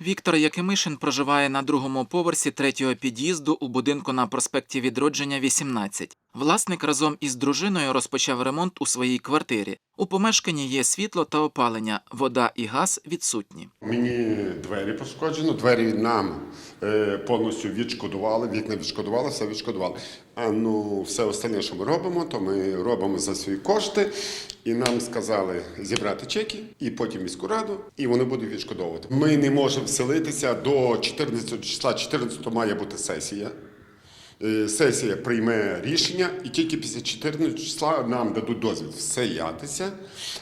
Віктор Якимишин проживає на другому поверсі третього під'їзду у будинку на проспекті Відродження 18. Власник разом із дружиною розпочав ремонт у своїй квартирі. У помешканні є світло та опалення, вода і газ відсутні. Мені двері пошкоджено, двері нам е, повністю відшкодували, вікна відшкодували, все відшкодували. А ну, все остальне, що ми робимо, то ми робимо за свої кошти. І нам сказали зібрати чеки, і потім міську раду, і вони будуть відшкодовувати. Ми не можемо вселитися до 14 числа, 14 має бути сесія. Е, Сесія прийме рішення, і тільки після 14 числа нам дадуть дозвіл вселятися.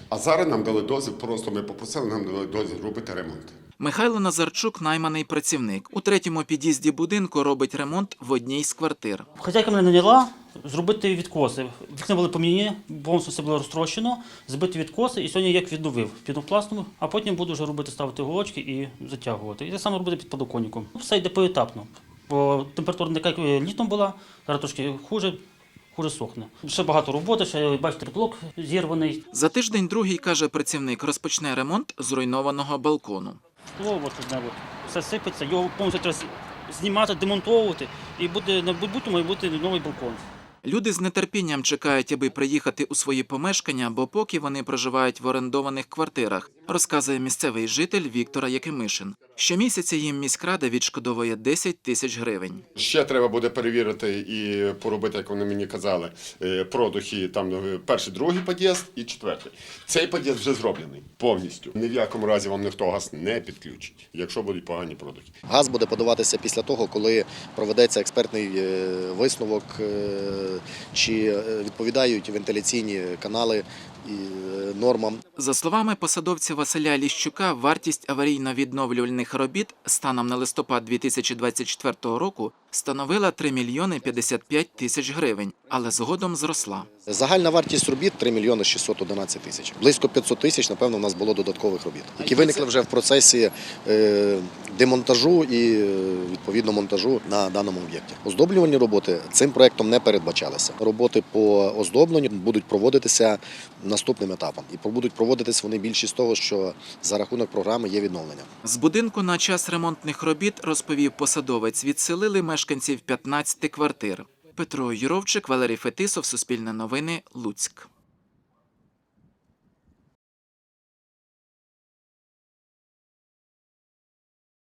А зараз нам дали дозвіл, просто ми попросили, нам дали дозвіл робити ремонт. Михайло Назарчук найманий працівник. У третьому під'їзді будинку робить ремонт в одній з квартир. Хазяйка мене наняла зробити відкоси. Вікна були поміняні, повністю все було розтрощено, збити відкоси, і сьогодні як відновив пінопластом, а потім буду вже робити, ставити голочки і затягувати. І те саме робити під подоконником. Все йде поетапно. Бо температура не як літом була, зараз трошки хуже, хуже сохне. Ще багато роботи, ще бачите, блок зірваний. За тиждень другий, каже працівник, розпочне ремонт зруйнованого балкону. Скло от одне от, все сипеться, його повністю треба знімати, демонтовувати, і буде на майбутньому має бути новий балкон. Люди з нетерпінням чекають, аби приїхати у свої помешкання, бо поки вони проживають в орендованих квартирах, розказує місцевий житель Віктора Якимишин. Щомісяця їм міськрада відшкодовує 10 тисяч гривень. Ще треба буде перевірити і поробити, як вони мені казали, е, продухи там е, перший, другий під'їзд і четвертий. Цей під'їзд вже зроблений повністю. Ні в якому разі вам ніхто газ не підключить, якщо будуть погані продухи. Газ буде подаватися після того, коли проведеться експертний е, висновок, чи е, відповідають вентиляційні канали і, е, нормам. За словами посадовця Василя Ліщука, вартість аварійно-відновлювальних робіт станом на листопад 2024 року становила 3 мільйони 55 тисяч гривень, але згодом зросла. Загальна вартість робіт 3 мільйони 611 тисяч. Близько 500 тисяч, напевно, у нас було додаткових робіт, які виникли вже в процесі е, демонтажу і е, відповідно монтажу на даному об'єкті. Оздоблювальні роботи цим проектом не передбачалися. Роботи по оздобленню будуть проводитися наступним етапом, і будуть проводитись вони більшість того, що за рахунок програми є відновлення. З будинку на час ремонтних робіт, розповів посадовець, відселили мешканців 15 квартир. Петро Юровчик, Валерій Фетисов, Суспільне новини, Луцьк.